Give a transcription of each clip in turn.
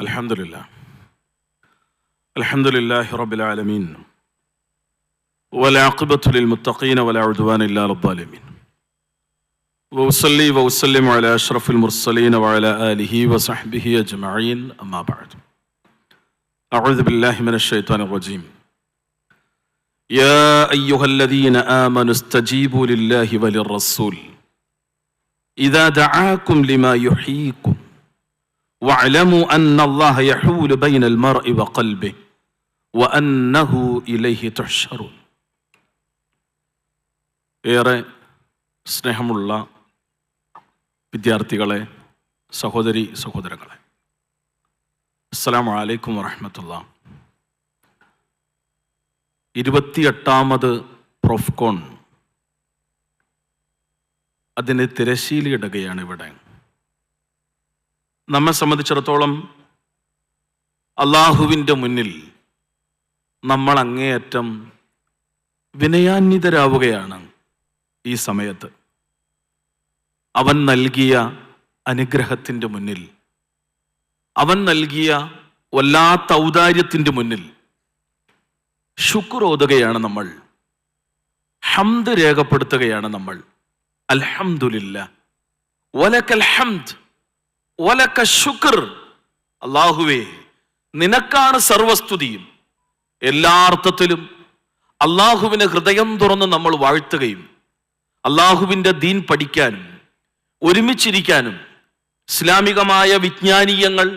الحمد لله الحمد لله رب العالمين. والعاقبة للمتقين ولا عدوان إلا على الظالمين. وأصلي وأسلم على أشرف المرسلين وعلى آله وصحبه أجمعين أما بعد. أعوذ بالله من الشيطان الرجيم. يا أيها الذين آمنوا استجيبوا لله وللرسول. إذا دعاكم لما يحييكم واعلموا أن الله يحول بين المرء وقلبه وأنه إليه تحشرون ഏറെ സ്നേഹമുള്ള വിദ്യാർത്ഥികളെ സഹോദരി സഹോദരങ്ങളെ അസ്സലാമു അലൈക്കും വറഹമത്തുള്ള ഇരുപത്തിയെട്ടാമത് പ്രൊഫ്കോൺ അതിന് തിരശീലയിടുകയാണ് ഇവിടെ നമ്മെ സംബന്ധിച്ചിടത്തോളം അള്ളാഹുവിന്റെ മുന്നിൽ നമ്മൾ അങ്ങേയറ്റം വിനയാന്വിതരാവുകയാണ് ഈ സമയത്ത്. അവൻ നൽകിയ അനുഗ്രഹത്തിന്റെ മുന്നിൽ അവൻ നൽകിയ വല്ലാത്ത ഔദാര്യത്തിന്റെ മുന്നിൽ ശുക്രോതുകയാണ് നമ്മൾ ഹംദ് രേഖപ്പെടുത്തുകയാണ് നമ്മൾ. അൽഹംദുലില്ല വലക്കൽ ഹംദ്. വലക്ക ശുക്ർ. അള്ളാഹുവേ നിനക്കാണ് സർവസ്തുതിയും. എല്ലാ അർത്ഥത്തിലും അള്ളാഹുവിന് ഹൃദയം തുറന്ന് നമ്മൾ വാഴ്ത്തുകയും അള്ളാഹുവിന്റെ ദീൻ പഠിക്കാനും ഒരുമിച്ചിരിക്കാനും ഇസ്ലാമികമായ വിജ്ഞാനീയങ്ങൾ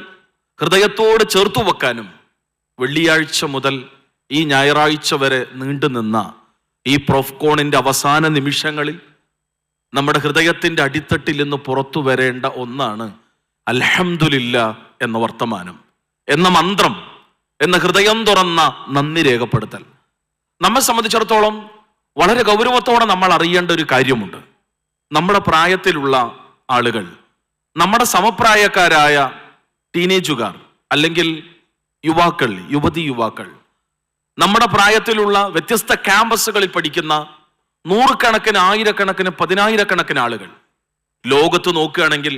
ഹൃദയത്തോട് ചേർത്തു വെക്കാനും വെള്ളിയാഴ്ച മുതൽ ഈ ഞായറാഴ്ച വരെ നീണ്ടുനിന്ന ഈ പ്രൊഫ്കോണിന്റെ അവസാന നിമിഷങ്ങളിൽ നമ്മുടെ ഹൃദയത്തിന്റെ അടിത്തട്ടിൽ നിന്ന് പുറത്തു വരേണ്ട ഒന്നാണ് അൽഹംദുലില്ല എന്ന വർത്തമാനം എന്ന മന്ത്രം എന്ന ഹൃദയം തുറന്ന നന്ദി രേഖപ്പെടുത്തൽ. നമ്മെ സംബന്ധിച്ചിടത്തോളം വളരെ ഗൗരവത്തോടെ നമ്മൾ അറിയേണ്ട ഒരു കാര്യമുണ്ട്. നമ്മുടെ പ്രായത്തിലുള്ള ആളുകൾ നമ്മുടെ സമപ്രായക്കാരായ ടീനേജുകാർ അല്ലെങ്കിൽ യുവാക്കൾ യുവതി യുവാക്കൾ നമ്മുടെ പ്രായത്തിലുള്ള വ്യത്യസ്ത ക്യാമ്പസുകളിൽ പഠിക്കുന്ന നൂറുകണക്കിന് ആയിരക്കണക്കിന് പതിനായിരക്കണക്കിന് ആളുകൾ ലോകത്ത് നോക്കുകയാണെങ്കിൽ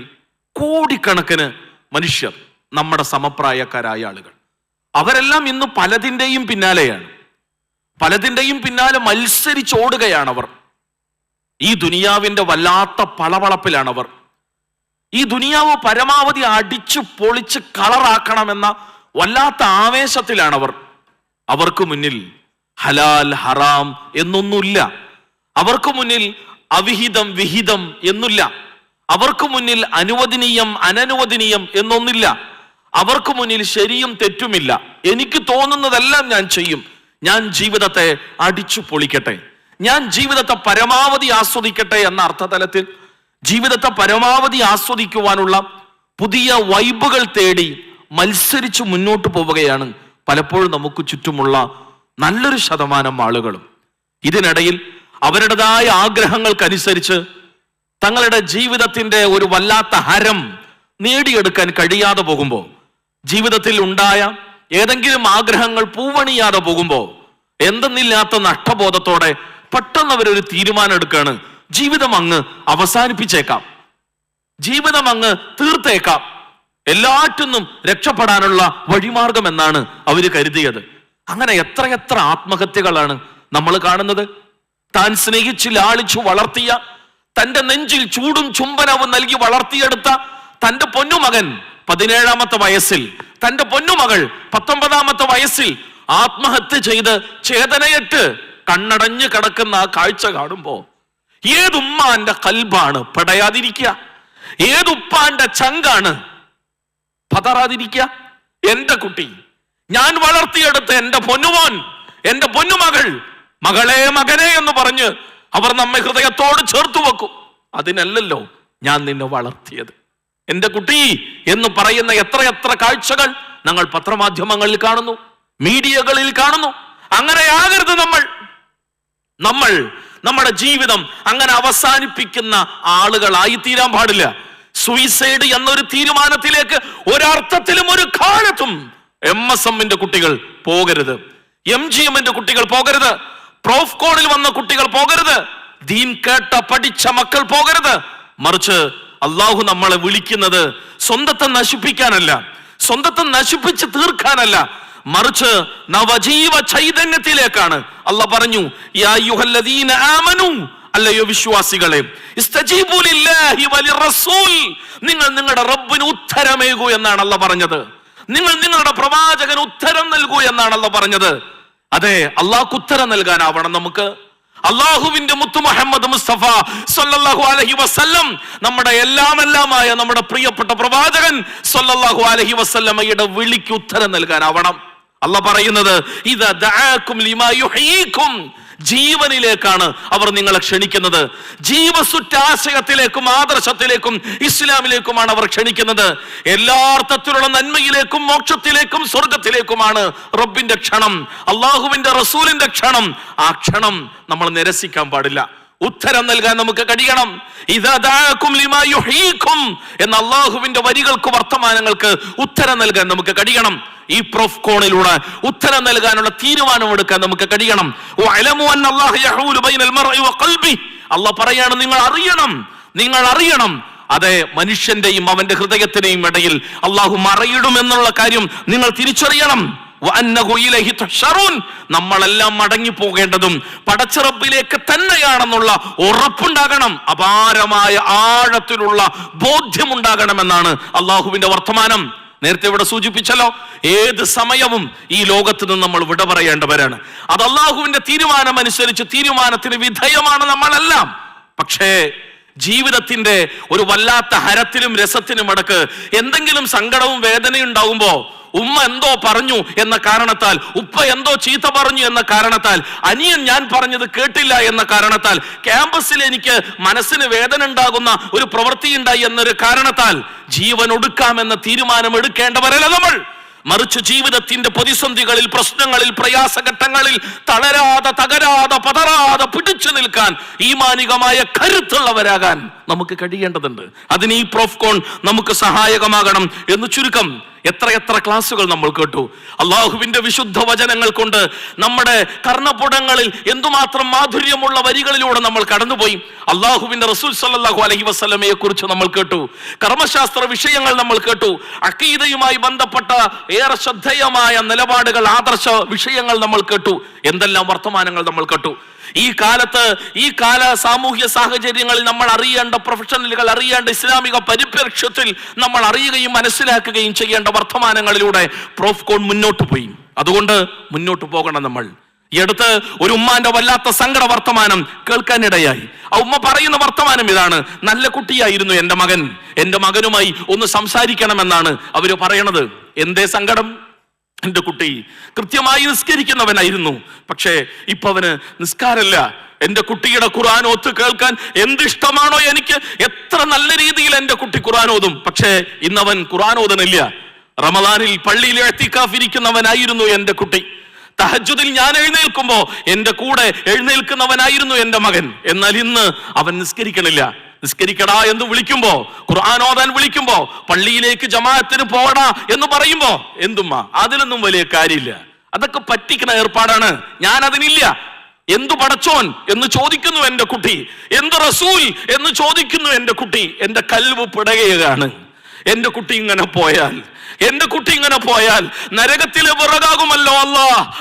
കോടിക്കണക്കിന് മനുഷ്യർ നമ്മുടെ സമപ്രായക്കാരായ ആളുകൾ. അവരെല്ലാം ഇന്ന് പലതിന്റെയും പിന്നാലെയാണ്. പലതിന്റെയും പിന്നാലെ മത്സരിച്ചോടുകയാണ് അവർ ഈ ദുനിയാവിന്റെ വല്ലാത്ത പളവളപ്പിലാണവർ. ഈ ദുനിയാവ് പരമാവധി അടിച്ചു പൊളിച്ച് കളറാക്കണമെന്ന വല്ലാത്ത ആവേശത്തിലാണവർ. അവർക്ക് മുന്നിൽ ഹലാൽ ഹറാം എന്നൊന്നുമില്ല. അവർക്ക് മുന്നിൽ അവിഹിതം വിഹിതം എന്നില്ല അവർക്ക് മുന്നിൽ അനുവദനീയം അനനുവദനീയം എന്നൊന്നില്ല. അവർക്ക് മുന്നിൽ ശരിയും തെറ്റുമില്ല. എനിക്ക് തോന്നുന്നതെല്ലാം ഞാൻ ചെയ്യും. ഞാൻ ജീവിതത്തെ അടിച്ചു പൊളിക്കട്ടെ. ഞാൻ ജീവിതത്തെ പരമാവധി ആസ്വദിക്കട്ടെ എന്ന അർത്ഥതലത്തിൽ ജീവിതത്തെ പരമാവധി ആസ്വദിക്കുവാനുള്ള പുതിയ വൈബുകൾ തേടി മത്സരിച്ച് മുന്നോട്ട് പോവുകയാണ് പലപ്പോഴും നമുക്ക് ചുറ്റുമുള്ള നല്ലൊരു ശതമാനം ആളുകളും. ഇതിനിടയിൽ അവരുടേതായ ആഗ്രഹങ്ങൾക്കനുസരിച്ച് തങ്ങളുടെ ജീവിതത്തിന്റെ ഒരു വല്ലാത്ത ഹരം നേടിയെടുക്കാൻ കഴിയാതെ പോകുമ്പോൾ ജീവിതത്തിൽ ഉണ്ടായ ഏതെങ്കിലും ആഗ്രഹങ്ങൾ പൂവണിയാതെ പോകുമ്പോൾ എന്തെന്നില്ലാത്ത നഷ്ടബോധത്തോടെ പെട്ടെന്ന് അവരൊരു തീരുമാനം എടുക്കാണ് ജീവിതം അങ്ങ് അവസാനിപ്പിച്ചേക്കാം. ജീവിതം അങ്ങ് തീർത്തേക്കാം. എല്ലാറ്റിനും രക്ഷപ്പെടാനുള്ള വഴിമാർഗം എന്നാണ് അവർ കരുതിയത്. അങ്ങനെ എത്രയെത്ര ആത്മഹത്യകളാണ് നമ്മൾ കാണുന്നത്? താൻ സ്നേഹിച്ച് ലാളിച്ചു വളർത്തിയ തന്റെ നെഞ്ചിൽ ചൂടും ചുംബനവും നൽകി വളർത്തിയെടുത്ത തന്റെ പൊന്നുമകൻ പതിനേഴാമത്തെ വയസ്സിൽ തന്റെ പൊന്നുമകൾ പത്തൊമ്പതാമത്തെ വയസ്സിൽ ആത്മഹത്യ ചെയ്ത് ചേതനയിട്ട് കണ്ണടഞ്ഞു കിടക്കുന്ന ആ കാഴ്ച കാണുമ്പോ ഏതുമ്മാന്റെ കൽബാണ് പെടയാതിരിക്കുക? ഏതുപ്പാന്റെ ചങ്കാണ് പതറാതിരിക്കുക? എന്റെ കുട്ടി ഞാൻ വളർത്തിയെടുത്ത എന്റെ പൊന്നുമോൻ എന്റെ പൊന്നുമകൾ മകളെ മകനെ എന്ന് പറഞ്ഞ് അവർ നമ്മെ ഹൃദയത്തോട് ചേർത്ത് വെക്കും. അതിനല്ലല്ലോ ഞാൻ നിന്നെ വളർത്തിയത്. എന്റെ കുട്ടി എന്ന് പറയുന്ന എത്രയെത്ര കാഴ്ചകൾ ഞങ്ങൾ പത്രമാധ്യമങ്ങളിൽ കാണുന്നു മീഡിയകളിൽ കാണുന്നു. അങ്ങനെയാകരുത് നമ്മൾ. നമ്മൾ നമ്മുടെ ജീവിതം അങ്ങനെ അവസാനിപ്പിക്കുന്ന ആളുകളായി തീരാൻ പാടില്ല. സൂയിസൈഡ് എന്നൊരു തീരുമാനത്തിലേക്ക് ഒരർത്ഥത്തിലും ഒരു കാലത്തും എം എസ് എമ്മിന്റെ കുട്ടികൾ പോകരുത്. എം ജി എമ്മിന്റെ കുട്ടികൾ പോകരുത്. പ്രോഫ്കോണിൽ വന്ന കുട്ടികൾ പോകരുത്. ദീൻ കേട്ട പഠിച്ച മക്കൾ പോകരുത്. മറിച്ച് അള്ളാഹു നമ്മളെ വിളിക്കുന്നത് സ്വന്തത്തെ നശിപ്പിക്കാനല്ല സ്വന്തത്തെ നശിപ്പിച്ച് തീർക്കാനല്ല. മറിച്ച് നവജീവ ചൈതന്യത്തിലേക്കാണ്. അല്ല പറഞ്ഞു അല്ലയോ വിശ്വാസികളെ. നിങ്ങൾ നിങ്ങളുടെ റബ്ബിന് ഉത്തരമേകൂ എന്നാണ് അല്ല പറഞ്ഞത്. നിങ്ങൾ നിങ്ങളുടെ പ്രവാചകന് ഉത്തരം നൽകൂ എന്നാണ് അല്ല പറഞ്ഞത്. അതെ അള്ളാഹ്ക്ക് ഉത്തരം നൽകാനാവണം നമുക്ക്. അള്ളാഹുവിന്റെ മുത്തു മുഹമ്മദ് മുസ്തഫ സല്ലല്ലാഹു അലൈഹി വസല്ലം നമ്മുടെ എല്ലാമെല്ലാമായ നമ്മുടെ പ്രിയപ്പെട്ട പ്രവാചകൻ സൊല്ലാഹു അലഹി വസ്ല്ലമ്മയുടെ വിളിക്ക് ഉത്തരം നൽകാനാവണം. അല്ല പറയുന്നത് ഇത് ജീവനിലേക്കാണ് അവർ നിങ്ങളെ ക്ഷണിക്കുന്നത്. ജീവസുറ്റാശയത്തിലേക്കും ആദർശത്തിലേക്കും ഇസ്ലാമിലേക്കുമാണ് അവർ ക്ഷണിക്കുന്നത്. എല്ലാ അർത്ഥത്തിലുള്ള നന്മയിലേക്കും മോക്ഷത്തിലേക്കും സ്വർഗത്തിലേക്കുമാണ് റബ്ബിന്റെ ക്ഷണം. അള്ളാഹുവിന്റെ റസൂലിന്റെ ക്ഷണം. ആ ക്ഷണം നമ്മൾ നിരസിക്കാൻ പാടില്ല. ഉത്തരം നൽകാൻ നമുക്ക് കഴിയണം. എന്ന അള്ളാഹുവിന്റെ വരികൾക്ക് വർത്തമാനങ്ങൾക്ക് ഉത്തരം നൽകാൻ നമുക്ക് കഴിയണം. ഈ പ്രൊഫ് കോണിലൂടെ ഉത്തരം നൽകാനുള്ള തീരുമാനമെടുക്കാൻ നമുക്ക് കഴിയണം. അല്ലാഹ് പറയാണ് നിങ്ങൾ അറിയണം. നിങ്ങൾ അറിയണം. അതെ മനുഷ്യന്റെയും അവന്റെ ഹൃദയത്തിന്റെയും ഇടയിൽ അള്ളാഹു മറയിടും എന്നുള്ള കാര്യം നിങ്ങൾ തിരിച്ചറിയണം. നമ്മളെല്ലാം മടങ്ങി പോകേണ്ടതും പടച്ചിറപ്പിലേക്ക് തന്നെയാണെന്നുള്ള ഉറപ്പുണ്ടാകണം. അപാരമായ ആഴത്തിലുള്ള ബോധ്യമുണ്ടാകണമെന്നാണ് അള്ളാഹുവിന്റെ വർത്തമാനം. നേരത്തെ ഇവിടെ സൂചിപ്പിച്ചല്ലോ ഏത് സമയവും ഈ ലോകത്ത് നിന്ന് നമ്മൾ വിട പറയേണ്ടവരാണ്. അത് അള്ളാഹുവിന്റെ തീരുമാനം അനുസരിച്ച് തീരുമാനത്തിന് വിധേയമാണ് നമ്മളെല്ലാം. പക്ഷേ ജീവിതത്തിന്റെ ഒരു വല്ലാത്ത ഹരത്തിനും രസത്തിനും ഇടയ്ക്ക് എന്തെങ്കിലും സങ്കടവും വേദനയും ഉണ്ടാവുമ്പോ ഉമ്മ എന്തോ പറഞ്ഞു എന്ന കാരണത്താൽ ഉപ്പ എന്തോ ചീത്ത പറഞ്ഞു എന്ന കാരണത്താൽ അനിയൻ ഞാൻ പറഞ്ഞത് കേട്ടില്ല എന്ന കാരണത്താൽ ക്യാമ്പസിൽ എനിക്ക് മനസ്സിന് വേദന ഉണ്ടാകുന്ന ഒരു പ്രവൃത്തി ഉണ്ടായി എന്നൊരു കാരണത്താൽ ജീവൻ ഒടുക്കാമെന്ന തീരുമാനം എടുക്കേണ്ടവരല്ല നമ്മൾ. മറിച്ച് ജീവിതത്തിന്റെ പ്രതിസന്ധികളിൽ പ്രശ്നങ്ങളിൽ പ്രയാസഘട്ടങ്ങളിൽ തളരാതെ തകരാതെ പതറാതെ പിടിച്ചു നിൽക്കാൻ ഈമാനികമായ കരുത്തുള്ളവരാകാൻ നമുക്ക് കഴിയേണ്ടതുണ്ട്. അതിന് ഈ പ്രോഫ്കോൺ നമുക്ക് സഹായകമാകണം എന്ന് ചുരുക്കം എത്രയെത്ര ക്ലാസ്സുകൾ നമ്മൾ കേട്ടു. അള്ളാഹുവിന്റെ വിശുദ്ധ വചനങ്ങൾ കൊണ്ട് നമ്മുടെ കർണപുടങ്ങളിൽ എന്തുമാത്രം മാധുര്യമുള്ള വരികളിലൂടെ നമ്മൾ കടന്നുപോയി. അള്ളാഹുവിന്റെ റസൂൽ സല്ലാഹു അലഹി വസ്ലമയെ കുറിച്ച് നമ്മൾ കേട്ടു. കർമ്മശാസ്ത്ര വിഷയങ്ങൾ നമ്മൾ കേട്ടു. അക്കീതയുമായി ബന്ധപ്പെട്ട ഏറെ ശ്രദ്ധേയമായ നിലപാടുകൾ ആദർശ വിഷയങ്ങൾ നമ്മൾ കേട്ടു. എന്തെല്ലാം വർത്തമാനങ്ങൾ നമ്മൾ കേട്ടു. ഈ കാലത്ത് ഈ കാല സാമൂഹ്യ സാഹചര്യങ്ങളിൽ നമ്മൾ അറിയേണ്ട പ്രൊഫഷണലുകൾ അറിയേണ്ട ഇസ്ലാമിക പരിപ്രേക്ഷ്യത്തിൽ നമ്മൾ അറിയുകയും മനസ്സിലാക്കുകയും ചെയ്യേണ്ട വർത്തമാനങ്ങളിലൂടെ പ്രോഫ്കോൺ മുന്നോട്ട് പോയി. അതുകൊണ്ട് മുന്നോട്ട് പോകണം നമ്മൾ. ഈ അടുത്ത് ഒരു ഉമ്മാന്റെ വല്ലാത്ത സങ്കട വർത്തമാനം കേൾക്കാനിടയായി. ആ ഉമ്മ പറയുന്ന വർത്തമാനം ഇതാണ്. നല്ല കുട്ടിയായിരുന്നു എന്റെ മകൻ. എന്റെ മകനുമായി ഒന്ന് സംസാരിക്കണമെന്നാണ് അവർ പറയണത്. എന്തേ സങ്കടം? എന്റെ കുട്ടി കൃത്യമായി നിസ്കരിക്കുന്നവനായിരുന്നു. പക്ഷേ ഇപ്പൊ അവന് നിസ്കാരല്ല. എന്റെ കുട്ടിയുടെ ഖുർആൻ ഓത്ത് കേൾക്കാൻ എന്തിഷ്ടമാണോ എനിക്ക് എത്ര നല്ല രീതിയിൽ എന്റെ കുട്ടി ഖുർആൻ ഓതും. പക്ഷേ ഇന്നവൻ ഖുർആൻ ഓതണില്ല. റമദാനിൽ പള്ളിയിൽ എത്തിക്കാഫിരിക്കുന്നവനായിരുന്നു എന്റെ കുട്ടി. തഹജുദിൽ ഞാൻ എഴുന്നേൽക്കുമ്പോൾ എന്റെ കൂടെ എഴുന്നേൽക്കുന്നവനായിരുന്നു എന്റെ മകൻ. എന്നാൽ ഇന്ന് അവൻ നിസ്കരിക്കണില്ല. നിസ്കരിക്കടാ എന്ന് വിളിക്കുമ്പോ ഖുർആൻ ഓതാൻ വിളിക്കുമ്പോ പള്ളിയിലേക്ക് ജമാഅത്തിന് പോടാ എന്ന് പറയുമ്പോ എന്തുമ്മ? അതിലൊന്നും വലിയ കാര്യമില്ല. അതൊക്കെ പറ്റിക്കുന്ന ഏർപ്പാടാണ്. ഞാൻ അതിനില്ല എന്തു പടച്ചോൻ എന്ന് ചോദിക്കുന്നു എന്റെ കുട്ടി. എന്ത് റസൂൽ എന്ന് ചോദിക്കുന്നു എന്റെ കുട്ടി. എന്റെ കൽവ് പിടയുകയാണ്. എന്റെ കുട്ടി ഇങ്ങനെ പോയാൽ എന്റെ കുട്ടി ഇങ്ങനെ പോയാൽ നരകത്തിലെ വിറകാകുമല്ലോ അല്ല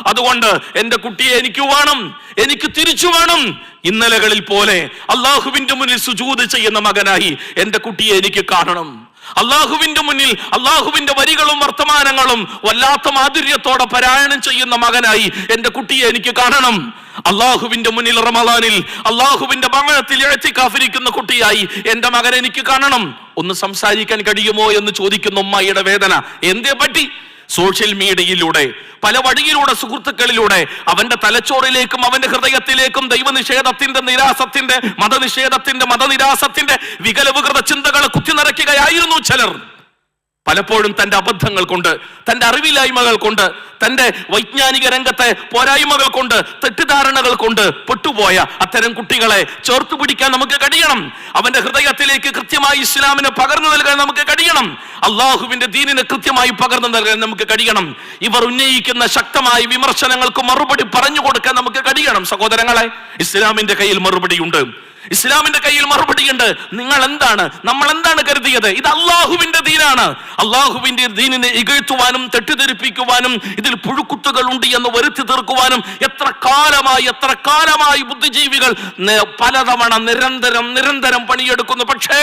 അതുകൊണ്ട് എന്റെ കുട്ടിയെ എനിക്ക് വേണം എനിക്ക് തിരിച്ചു വേണം ഇന്നലകളിൽ പോലെ അള്ളാഹുവിന്റെ മുന്നിൽ സുജൂത് ചെയ്യുന്ന മകനായി എന്റെ കുട്ടിയെ എനിക്ക് കാണണം. അള്ളാഹുവിന്റെ മുന്നിൽ അള്ളാഹുവിന്റെ വരികളും വർത്തമാനങ്ങളും വല്ലാത്ത മാധുര്യത്തോടെ പരായണം ചെയ്യുന്ന മകനായി എന്റെ കുട്ടിയെ എനിക്ക് കാണണം. അള്ളാഹുവിന്റെ മുന്നിൽ റമദാനിൽ അള്ളാഹുവിന്റെ ഭവനത്തിൽ എഴുത്തിക്കാഫിരിക്കുന്ന കുട്ടിയായി എന്റെ മകൻ എനിക്ക് കാണണം. ഒന്ന് സംസാരിക്കാൻ കഴിയുമോ എന്ന് ചോദിക്കുന്ന ഉമ്മയുടെ വേദന. എന്തേ പറ്റി? സോഷ്യൽ മീഡിയയിലൂടെ പല വഴിയിലൂടെ സുഹൃത്തുക്കളിലൂടെ അവന്റെ തലച്ചോറിലേക്കും അവന്റെ ഹൃദയത്തിലേക്കും ദൈവനിഷേധത്തിന്റെ നിരാസത്തിന്റെ മതനിഷേധത്തിന്റെ മതനിരാസത്തിന്റെ വികലവികൃത ചിന്തകളെ കുത്തിനിറയ്ക്കുകയായിരുന്നു ചിലർ. പലപ്പോഴും തന്റെ അബദ്ധങ്ങൾ കൊണ്ട് തന്റെ അറിവില്ലായ്മകൾ കൊണ്ട് തന്റെ വൈജ്ഞാനിക രംഗത്തെ പോരായ്മകൾ കൊണ്ട് തെറ്റിദ്ധാരണകൾ കൊണ്ട് പെട്ടുപോയ അത്തരം കുട്ടികളെ ചേർത്തു പിടിക്കാൻ നമുക്ക് കഴിയണം. അവന്റെ ഹൃദയത്തിലേക്ക് കൃത്യമായി ഇസ്ലാമിനെ പകർന്നു നൽകാൻ നമുക്ക് കഴിയണം. അള്ളാഹുവിന്റെ ദീനിനെ കൃത്യമായി പകർന്നു നൽകാൻ നമുക്ക് കഴിയണം. ഇവർ ഉന്നയിക്കുന്ന ശക്തമായ വിമർശനങ്ങൾക്ക് മറുപടി പറഞ്ഞു കൊടുക്കാൻ നമുക്ക് കഴിയണം. സഹോദരങ്ങളെ ഇസ്ലാമിന്റെ കയ്യിൽ മറുപടിയുണ്ട്. ഇസ്ലാമിന്റെ കയ്യിൽ മറുപടിയുണ്ട് നിങ്ങൾ എന്താണ് നമ്മൾ എന്താണ് കരുതിയത്? ഇത് അള്ളാഹുവിന്റെ ദീനാണ്. അള്ളാഹുവിന്റെ ദീനിനെ ഇകഴ്ത്തുവാനും തെറ്റിദ്ധരിപ്പിക്കുവാനും ഇതിൽ പുഴുക്കുത്തുകൾ ഉണ്ട് എന്ന് വരുത്തി തീർക്കുവാനും എത്ര കാലമായി എത്ര കാലമായി ബുദ്ധിജീവികൾ പലതവണ നിരന്തരം നിരന്തരം പണിയെടുക്കുന്നു. പക്ഷേ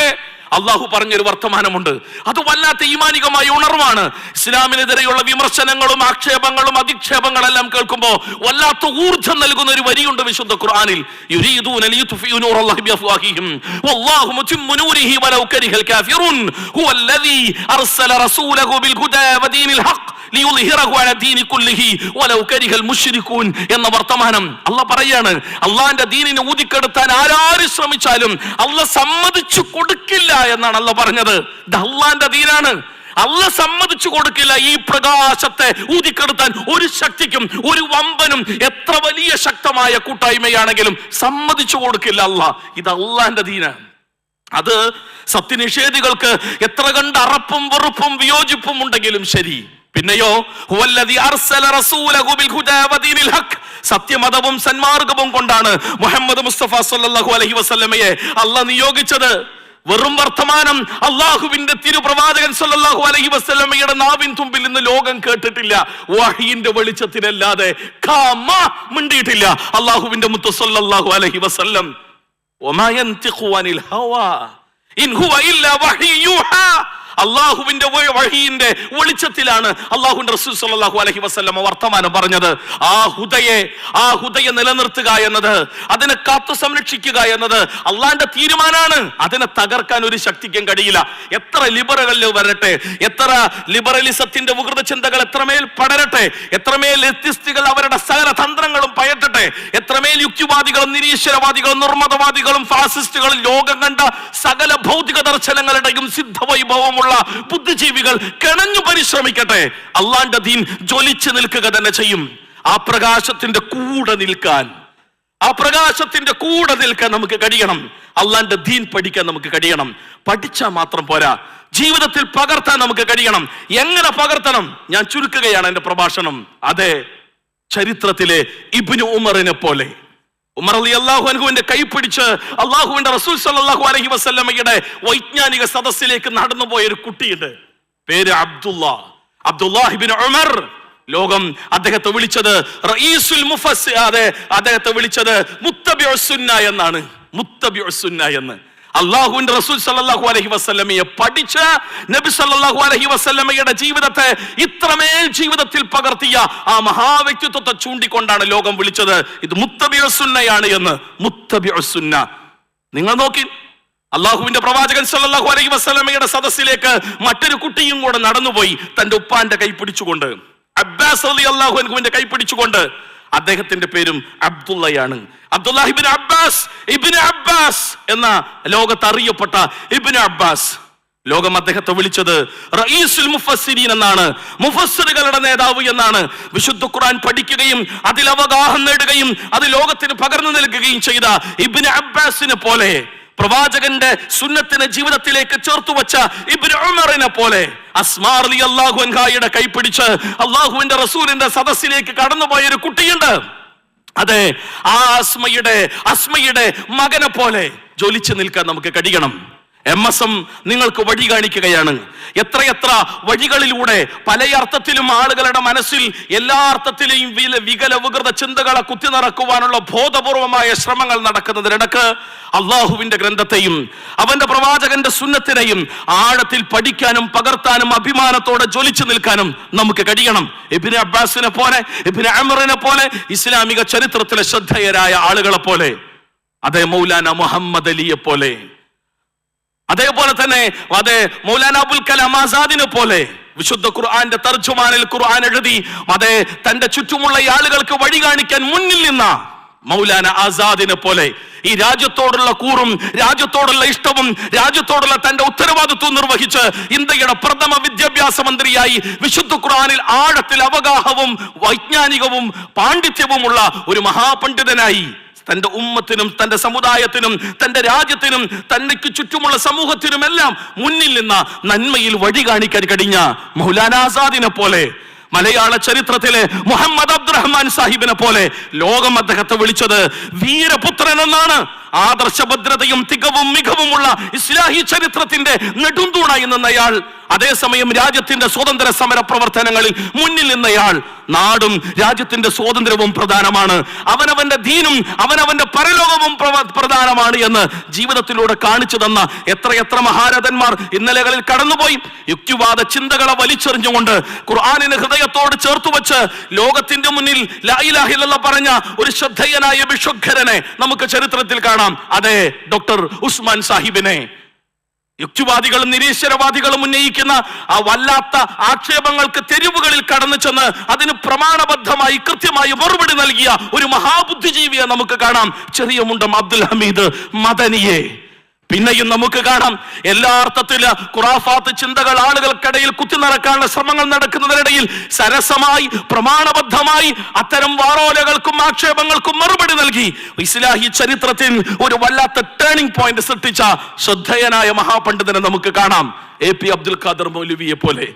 അള്ളാഹു പറഞ്ഞൊരു വർത്തമാനമുണ്ട്. അത് വല്ലാത്ത ഈമാനികമായ ഉണർവാണ്. ഇസ്ലാമിനെതിരെയുള്ള വിമർശനങ്ങളും ആക്ഷേപങ്ങളും അധിക്ഷേപങ്ങളെല്ലാം കേൾക്കുമ്പോൾ വല്ലാത്ത ഊർജം നൽകുന്ന ഒരു വരിയുണ്ട് വിശുദ്ധ ഖുർആനിൽ. എന്ന വർത്തമാനം. അല്ല പറയാണ് അള്ളാന്റെ ദീനിനെ ഊതിക്കെടുത്താൻ ആരാരും ശ്രമിച്ചാലും അല്ല സമ്മതിച്ചു കൊടുക്കില്ല. എന്നാണ് അള്ളാഹ് പറഞ്ഞത്. ഇത് അള്ളാഹിന്റെ ദീനാണ്. അല്ല സമ്മതിച്ചു കൊടുക്കില്ല ഈ പ്രകാശത്തെ ഊതിക്കെടുത്താൻ ഒരു ശക്തിക്കും ഒരു വമ്പനും എത്ര വലിയ ശക്തമായ കൂട്ടായ്മയാണെങ്കിലും സമ്മതിച്ചു കൊടുക്കില്ല അല്ല ഇത് അള്ളാന്റെ ദീനാണ്. അത് സത്യനിഷേധികൾക്ക് എത്ര കണ്ട് അറപ്പും വെറുപ്പും വിയോജിപ്പും ഉണ്ടെങ്കിലും ശരി. പിന്നെയോ സത്യമതവും സന്മാർഗവും കൊണ്ടാണ് മുഹമ്മദ് മുസ്തഫ സല്ലാഹു അലഹി വസ്ലമയെ അള്ള നിയോഗിച്ചത്. വെറും വർത്തമാനം അള്ളാഹുവിന്റെ തിരുപ്രവാചകൻ സല്ലാഹു അലഹി വസ്ലമയുടെ നാവിൻ തുമ്പിൽ നിന്ന് ലോകം കേട്ടിട്ടില്ല. വഹിന്റെ വെളിച്ചത്തിലല്ലാതെ മിണ്ടിയിട്ടില്ല. അള്ളാഹുവിന്റെ മുത്ത സല്ലാഹു അലഹി വസ്ല്ലം ഒമായൻ ഹവാ ഇൻ ഹുവ ഇല്ല വഹി അള്ളാഹുവിന്റെ വഴിയിന്റെ വെളിച്ചത്തിലാണ് അള്ളാഹുന്റെ റസൂൽ സല്ലല്ലാഹു അലൈഹി വസല്ലമ വർത്തമാനം പറഞ്ഞത്. ആ ഹുദയെ ആ ഹുദയെ നിലനിർത്തുക എന്നത് അതിനെ കാത്തു സംരക്ഷിക്കുക എന്നത് അള്ളാന്റെ തീരുമാനമാണ്. അതിനെ തകർക്കാൻ ഒരു ശക്തിക്കും കഴിയില്ല. എത്ര ലിബറൽ വരട്ടെ എത്ര ലിബറലിസത്തിന്റെ വികൃത ചിന്തകൾ എത്രമേൽ പടരട്ടെ എത്രമേൽ വ്യത്യസ്തികൾ അവരുടെ സകല തന്ത്രങ്ങളും പയറ്റട്ടെ എത്രമേൽ യുക്തിവാദികളും നിരീശ്വരവാദികളും നിർമ്മതവാദികളും ഫാസിസ്റ്റുകളും ലോകം കണ്ട സകല ഭൗതിക ദർശനങ്ങളുടെയും സിദ്ധവൈഭവമുള്ള ബുദ്ധിജീവികൾ കിണഞ്ഞു പരിശ്രമിക്കട്ടെ. അള്ളാന്റെ ദീൻ ജ്വലിച്ചു നിൽക്കുക തന്നെ ചെയ്യും. ആ പ്രകാശത്തിന്റെ കൂടെ നിൽക്കാൻ. ആ പ്രകാശത്തിന്റെ കൂടെ നിൽക്കാൻ നമുക്ക് കഴിയണം. അള്ളാന്റെ ദീൻ പഠിക്കാൻ നമുക്ക് കഴിയണം. പഠിച്ചാൽ മാത്രം പോരാ. ജീവിതത്തിൽ പകർത്താൻ നമുക്ക് കഴിയണം. എങ്ങനെ പകർത്തണം? ഞാൻ ചുരുക്കുകയാണ് എന്റെ പ്രഭാഷണം. അതെ ചരിത്രത്തിലെ ഇബിന് ഉമറിനെ പോലെ. ഉമർ അലി അള്ളാഹു അനുഹുവിന്റെ കൈ പിടിച്ച് അള്ളാഹുവിന്റെ റസൂൽ സല്ലാഹു അലഹി വസല്ലമയുടെ വൈജ്ഞാനിക സദസ്സിലേക്ക് നടന്നുപോയ ഒരു കുട്ടിയുണ്ട്. പേര് അബ്ദുള്ള അബ്ദുല്ലാഹിബിൻ ഉമർ. ലോകം അദ്ദേഹത്തെ വിളിച്ചത് റഈസുൽ മുഫസ് അതെ അദ്ദേഹത്തെ വിളിച്ചത് മുത്തബിഉ സുന്ന എന്നാണ്. മുത്തബിഉ സുന്ന എന്ന്. അള്ളാഹുവിന്റെ റസൂൽ സല്ലാഹു അലഹി വസ്ലമയെ പഠിച്ച നബി സല്ലാഹു അലഹി വസ്ലമയുടെ ജീവിതത്തെ ഇത്രമേൽ ജീവിതത്തിൽ പകർത്തിയ ആ മഹാവ്യക്തിത്വത്തെ ചൂണ്ടിക്കൊണ്ടാണ് ലോകം വിളിച്ചത്. ഇത് മുത്തബിഉ സുന്നയാണ് എന്ന്. മുത്തബിഉ സുന്ന. നിങ്ങൾ നോക്കി. അള്ളാഹുവിന്റെ പ്രവാചകൻ സല്ലാഹു അലൈഹി വസ്ലമയുടെ സദസ്സിലേക്ക് മറ്റൊരു കുട്ടിയും കൂടെ നടന്നുപോയി. തന്റെ ഉപ്പാന്റെ കൈ പിടിച്ചുകൊണ്ട്. അബ്ബാസ് അലി അള്ളാഹു അനുഹുവിന്റെ കൈ പിടിച്ചുകൊണ്ട് അദ്ദേഹത്തിന്റെ പേരും അബ്ദുള്ളയാണ്. അബ്ദുല്ലാഹിബിൻ അബ്ബാസ് ഇബിൻ അബ്ബാസ് എന്ന ലോകത്ത് അറിയപ്പെട്ട ഇബിൻ അബ്ബാസ്. ലോകം അദ്ദേഹത്തെ വിളിച്ചത് റഈസുൽ മുഫസ്സിരീൻ എന്നാണ്. മുഫസ്സിറുകളുടെ നേതാവ് എന്നാണ്. വിശുദ്ധ ഖുർആൻ പഠിക്കുകയും അതിൽ അവഗാഹം നേടുകയും അത് ലോകത്തിന് പകർന്നു നൽകുകയും ചെയ്ത ഇബ്നു അബ്ബാസിനെ പോലെ പ്രവാചകന്റെ സുന്നത്തിനെ ജീവിതത്തിലേക്ക് ചേർത്തു വെച്ച ഇബ്നു ഉമറിനെ പോലെ അസ്മാർ അള്ളാഹു അൻഹായുടെ കൈപ്പിടിച്ച് അള്ളാഹുവിന്റെ റസൂലിന്റെ സദസ്സിലേക്ക് കടന്നുപോയ ഒരു കുട്ടിയുണ്ട്. അതെ ആ അസ്മയുടെ അസ്മയുടെ മകനെ പോലെ ജ്വലിച്ചു നിൽക്കാൻ നമുക്ക് കഴിയണം എം എസ് എം നിങ്ങൾക്ക് വഴി കാണിക്കുകയാണ്. എത്രയെത്ര വഴികളിലൂടെ പല അർത്ഥത്തിലും ആളുകളുടെ മനസ്സിൽ എല്ലാ അർത്ഥത്തിലെയും വികല ചിന്തകളെ കുത്തി നിറക്കുവാനുള്ള ബോധപൂർവമായ ശ്രമങ്ങൾ നടക്കുന്നതിനിടക്ക് അള്ളാഹുവിന്റെ ഗ്രന്ഥത്തെയും അവന്റെ പ്രവാചകന്റെ സുന്നത്തിനെയും ആഴത്തിൽ പഠിക്കാനും പകർത്താനും അഭിമാനത്തോടെ ജ്വലിച്ചു നിൽക്കാനും നമുക്ക് കഴിയണം. ഇബിന് അബ്ബാസിനെ പോലെ ഇബിന് അമറിനെ പോലെ ഇസ്ലാമിക ചരിത്രത്തിലെ ശ്രദ്ധേയരായ ആളുകളെ പോലെ അതേ മൗലാന മുഹമ്മദ് അലിയെ പോലെ അതേപോലെ തന്നെ അത് മൗലാന അബുൽ കലാം ആസാദിനെ പോലെ വിശുദ്ധ ഖുർആന്റെ തർജുമാനിൽ ഖുർആൻ എഴുതി അതെ തന്റെ ചുറ്റുമുള്ള ആളുകൾക്ക് വഴി കാണിക്കാൻ മുന്നിൽ നിന്ന മൗലാന ആസാദിനെ പോലെ ഈ രാജ്യത്തോടുള്ള കൂറും രാജ്യത്തോടുള്ള ഇഷ്ടവും രാജ്യത്തോടുള്ള തന്റെ ഉത്തരവാദിത്വം നിർവഹിച്ച് ഇന്ത്യയുടെ പ്രഥമ വിദ്യാഭ്യാസ മന്ത്രിയായി വിശുദ്ധ ഖുർആനിൽ ആഴത്തിൽ അവഗാഹവും വൈജ്ഞാനികവും പാണ്ഡിത്യവുമുള്ള ഒരു മഹാപണ്ഡിതനായി തന്റെ ഉമ്മത്തിനും തന്റെ സമുദായത്തിനും തന്റെ രാജ്യത്തിനും തന്നെക്ക് ചുറ്റുമുള്ള സമൂഹത്തിനുമെല്ലാം മുന്നിൽ നിന്ന നന്മയിൽ വഴി കാണിക്കാൻ കഴിഞ്ഞ മൗലാന ആസാദിനെ പോലെ മലയാള ചരിത്രത്തിലെ മുഹമ്മദ് അബ്ദുറഹ്മാൻ സാഹിബിനെ പോലെ ലോകം അദ്ദേഹത്തെ വിളിച്ചത് വീരപുത്രൻ എന്നാണ്. ആദർശഭദ്രതയും തികവും മികവുമുള്ള ഇസ്ലാഹി ചരിത്രത്തിന്റെ നെടുന്തൂണായി നിന്നയാൾ. അതേസമയം രാജ്യത്തിന്റെ സ്വതന്ത്ര സമര പ്രവർത്തനങ്ങളിൽ മുന്നിൽ നിന്നയാൾ. നാടും രാജ്യത്തിന്റെ സ്വാതന്ത്ര്യവും പ്രധാനമാണ്. അവനവന്റെ ദീനും അവനവന്റെ പരലോകവും പ്രധാനമാണ് എന്ന് ജീവിതത്തിലൂടെ കാണിച്ചു തന്ന എത്രയെത്ര മഹാരഥന്മാർ ഇന്നലകളിൽ കടന്നുപോയി. യുക്തിവാദ ചിന്തകളെ വലിച്ചെറിഞ്ഞുകൊണ്ട് ഖുർആാനിന് ഹൃദയത്തോട് ചേർത്തു വെച്ച് ലോകത്തിന്റെ മുന്നിൽ ലായിലാഹില്ല പറഞ്ഞ ഒരു ശ്രദ്ധേയനായ വിശ്വഖരനെ നമുക്ക് ചരിത്രത്തിൽ കാണാം. അതെ ഡോക്ടർ ഉസ്മാൻ സാഹിബിനെ. യുക്തിവാദികളും നിരീശ്വരവാദികളും ഉന്നയിക്കുന്ന ആ വല്ലാത്ത ആക്ഷേപങ്ങൾക്ക് തെരുവുകളിൽ കടന്നു ചെന്ന് അതിന് പ്രമാണബദ്ധമായി കൃത്യമായി മറുപടി നൽകിയ ഒരു മഹാബുദ്ധിജീവിയെ നമുക്ക് കാണാം. ചെറിയ മുണ്ടം അബ്ദുൽ ഹമീദ് മദനിയെ. പിന്നെയും നമുക്ക് കാണാം. എല്ലാ അർത്ഥത്തിൽ ഖുറാഫാത്ത് ചിന്തകൾ ആളുകൾക്കിടയിൽ കുത്തി നടക്കാനുള്ള ശ്രമങ്ങൾ നടക്കുന്നതിനിടയിൽ സരസമായി പ്രമാണബദ്ധമായി അത്തരം വാറോലകൾക്കും ആക്ഷേപങ്ങൾക്കും മറുപടി നൽകി. ഇസ്ലാഹി ചരിത്രത്തിൽ ഒരു വല്ലാത്ത ടേണിംഗ് പോയിന്റ് സൃഷ്ടിച്ച ശ്രദ്ധേയനായ മഹാപണ്ഡിതനെ നമുക്ക് കാണാം. എ പി അബ്ദുൽ ഖാദർ മൗലവിയെ പോലെ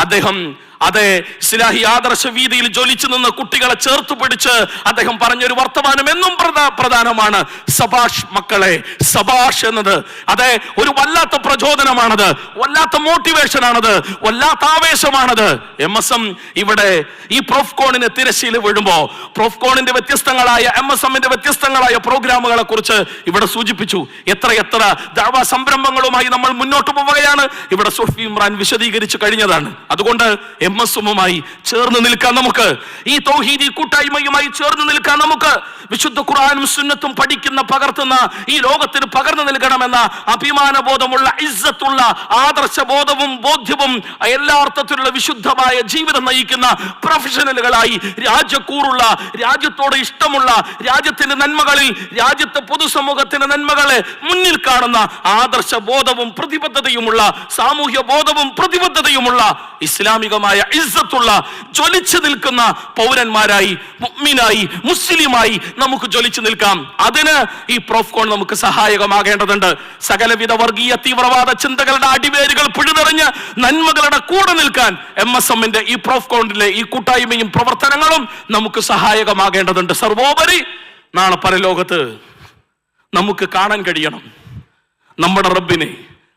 അദ്ദേഹം അതെ ഇസ്ലാഹി ആദർശ വീതിയിൽ ജ്വലിച്ചു നിന്ന് കുട്ടികളെ ചേർത്ത് പിടിച്ച് അദ്ദേഹം പറഞ്ഞൊരു വർത്തമാനം എന്നും പ്രധാ- പ്രധാനമാണ്. സബാഷ് മക്കളെ സബാഷ് എന്നത് അതെ ഒരു വല്ലാത്ത പ്രചോദനമാണത്. വല്ലാത്ത മോട്ടിവേഷൻ ആണത് വല്ലാത്ത ആവേശമാണത്. എം എസ് എം ഇവിടെ ഈ പ്രോഫ്കോണിന് തിരശ്ശീല വീഴുമ്പോ പ്രോഫ്കോണിന്റെ വ്യത്യസ്തങ്ങളായ എം എസ് എമ്മിന്റെ വ്യത്യസ്തങ്ങളായ പ്രോഗ്രാമുകളെ കുറിച്ച് ഇവിടെ സൂചിപ്പിച്ചു. എത്ര എത്ര ദാവാ സംരംഭങ്ങളുമായി നമ്മൾ മുന്നോട്ട് പോവുകയാണ്. ഇവിടെ സുഫി ഇമ്രാൻ വിശദീകരിച്ചു കഴിഞ്ഞതാണ്. അതുകൊണ്ട് എം എസ് എമ്മുമായി ചേർന്ന് നിൽക്കാൻ നമുക്ക്. ഈ തൗഹീദി കൂട്ടായ്മയുമായി ചേർന്ന് നിൽക്കാൻ നമുക്ക്. വിശുദ്ധ ഖുർആനും സുന്നത്തും പഠിക്കുന്ന പകർത്തുന്ന ഈ ലോകത്തിന് പകർന്നു നൽകണമെന്ന അഭിമാനബോധമുള്ള ഇസ്സത്തുള്ള ആദർശബോധവും ബോധ്യവും എല്ലാ അർത്ഥത്തിലുള്ള വിശുദ്ധമായ ജീവിതം നയിക്കുന്ന പ്രൊഫഷണലുകളായി രാജ്യക്കൂറുള്ള രാജ്യത്തോട് ഇഷ്ടമുള്ള രാജ്യത്തിന്റെ നന്മകളിൽ രാജ്യത്തെ പൊതുസമൂഹത്തിന്റെ നന്മകളെ മുന്നിൽ കാണുന്ന ആദർശ ബോധവും പ്രതിബദ്ധതയുമുള്ള സാമൂഹ്യ ബോധവും പ്രതിബദ്ധതയുമുള്ള ഇസ്ലാമികമായ ഇസ്സത്തുള്ള ജ്വലിച്ചു നിൽക്കുന്ന പൗരന്മാരായി മുഅ്മിനായി മുസ്ലിമായി നമുക്ക് ജ്വലിച്ചു നിൽക്കാം. അതിന് ഈ പ്രോഫ്കോൺ നമുക്ക് സഹായകമാകേണ്ടതുണ്ട്. സകലവിധ വർഗീയ തീവ്രവാദ ചിന്തകളുടെ അടിവേരുകൾ പിഴുതെറിഞ്ഞ് നന്മകളുടെ കൂടെ നിൽക്കാൻ എം എസ് എമ്മിന്റെ ഈ പ്രോഫ്കോണിലെ ഈ കൂട്ടായ്മയും പ്രവർത്തനങ്ങളും നമുക്ക് സഹായകമാകേണ്ടതുണ്ട്. സർവോപരി നാളെ പരലോകത്ത് നമുക്ക് കാണാൻ കഴിയണം. നമ്മുടെ റബ്ബിനെ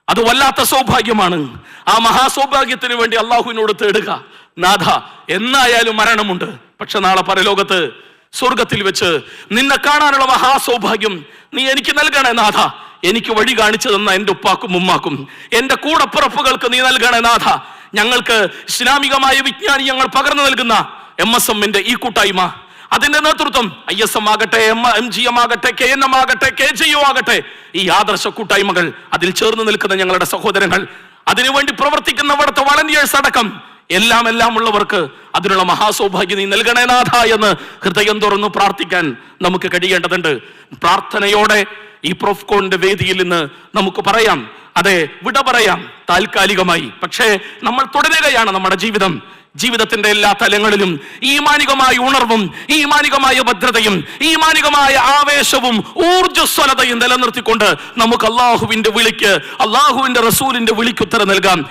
അത് വല്ലാത്ത സൗഭാഗ്യമാണ്. ആ മഹാസൗഭാഗ്യത്തിന് വേണ്ടി അള്ളാഹുവിനോട് തേടുക. നാഥ എന്നായാലും മരണമുണ്ട്. പക്ഷെ നാളെ പരലോകത്ത് സ്വർഗത്തിൽ വെച്ച് നിന്നെ കാണാനുള്ള മഹാസൗഭാഗ്യം നീ എനിക്ക് നൽകണേ നാഥ. എനിക്ക് വഴി കാണിച്ചു തന്ന എന്റെ ഉപ്പാക്കും ഉമ്മാക്കും. എന്റെ കൂടപ്പിറപ്പുകൾക്ക് നീ നൽകണേ നാഥ. ഞങ്ങൾക്ക് ഇസ്ലാമികമായ വിജ്ഞാനി ഞങ്ങൾ പകർന്നു നൽകുന്ന എം എസ് എമ്മിന്റെ ഈ കൂട്ടായ്മ. അതിന്റെ നേതൃത്വം ഐ എസ് എം ആകട്ടെ എം എം ജി എം ആകട്ടെ കെ എൻ എം ആകട്ടെ കെ ജി യു ആകട്ടെ. ഈ ആദർശ കൂട്ടായ്മകൾ അതിൽ ചേർന്ന് നിൽക്കുന്ന ഞങ്ങളുടെ സഹോദരങ്ങൾ അതിനുവേണ്ടി പ്രവർത്തിക്കുന്ന അവിടുത്തെ വളണ്ടിയേഴ്സ് അടക്കം എല്ലാം എല്ലാം ഉള്ളവർക്ക് അതിനുള്ള മഹാസൗഭാഗ്യം നീ നൽകണേനാഥ എന്ന് ഹൃദയം തുറന്നു പ്രാർത്ഥിക്കാൻ നമുക്ക് കഴിയേണ്ടതുണ്ട്. പ്രാർത്ഥനയോടെ ഈ പ്രൊഫ്കോണിന്റെ വേദിയിൽ നിന്ന് നമുക്ക് പറയാം. അതെ വിട പറയാം. താൽക്കാലികമായി. പക്ഷേ നമ്മൾ തുടരുകയാണ് നമ്മുടെ ജീവിതം. ജീവിതത്തിന്റെ എല്ലാ തലങ്ങളിലും ഈമാനികമായ ഉണർവും ഈമാനികമായ ഭദ്രതയും ഈമാനികമായ ആവേശവും ഊർജസ്വലതയും നിലനിർത്തിക്കൊണ്ട് നമുക്ക് അള്ളാഹുവിന്റെ വിളിക്ക് അള്ളാഹുവിന്റെ റസൂലിന്റെ വിളിക്ക് ഉത്തരം നൽകാം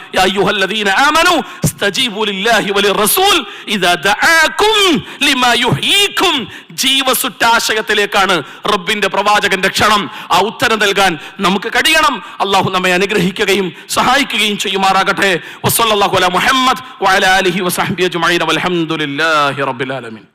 ജീവസുറ്റാശയത്തിലേക്കാണ് റബ്ബിന്റെ പ്രവാചകന്റെ ക്ഷണം. ആ ഉത്തരം നൽകാൻ നമുക്ക് കഴിയണം. അള്ളാഹു നമ്മെ അനുഗ്രഹിക്കുകയും സഹായിക്കുകയും ചെയ്യുമാറാകട്ടെ. മുഹമ്മദ് വഅലാ وصحبه أجمعين والحمد لله رب العالمين.